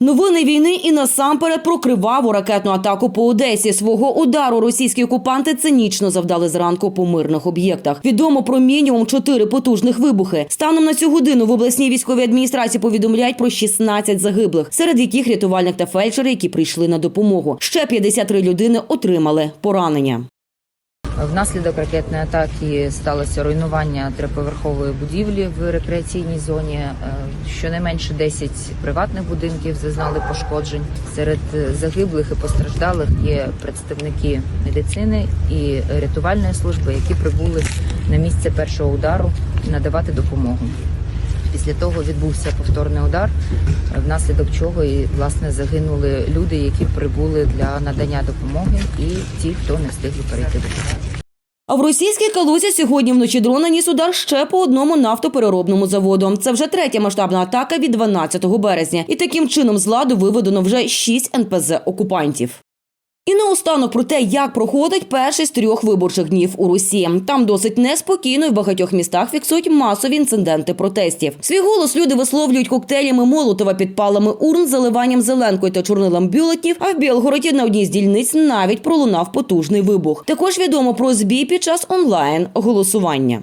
Новини війни і насамперед про криваву ракетну атаку по Одесі. Свого удару російські окупанти цинічно завдали зранку по мирних об'єктах. Відомо про мінімум чотири потужних вибухи. Станом на цю годину в обласній військовій адміністрації повідомляють про 16 загиблих, серед яких рятувальник та фельдшери, які прийшли на допомогу. Ще 53 людини отримали поранення. Внаслідок ракетної атаки сталося руйнування триповерхової будівлі в рекреаційній зоні. Е, Щонайменше 10 приватних будинків зазнали пошкоджень. Серед загиблих і постраждалих є представники медицини і рятувальної служби, які прибули на місце першого удару надавати допомогу. Після того відбувся повторний удар, внаслідок чого і власне загинули люди, які прибули для надання допомоги, і ті, хто не встигли перейти до. А в російській калузі сьогодні вночі дрон наніс удар ще по одному нафтопереробному заводу. Це вже третя масштабна атака від 12 березня. І таким чином з ладу виведено вже шість НПЗ окупантів. І наостанок про те, як проходить перший з трьох виборчих днів у Русі. Там досить неспокійно і в багатьох містах фіксують масові інциденти протестів. Свій голос люди висловлюють коктейлями Молотова підпалами урн, заливанням зеленкою та чорнилом бюлетнів. А в Білгороді на одній з дільниць навіть пролунав потужний вибух. Також відомо про збій під час онлайн голосування.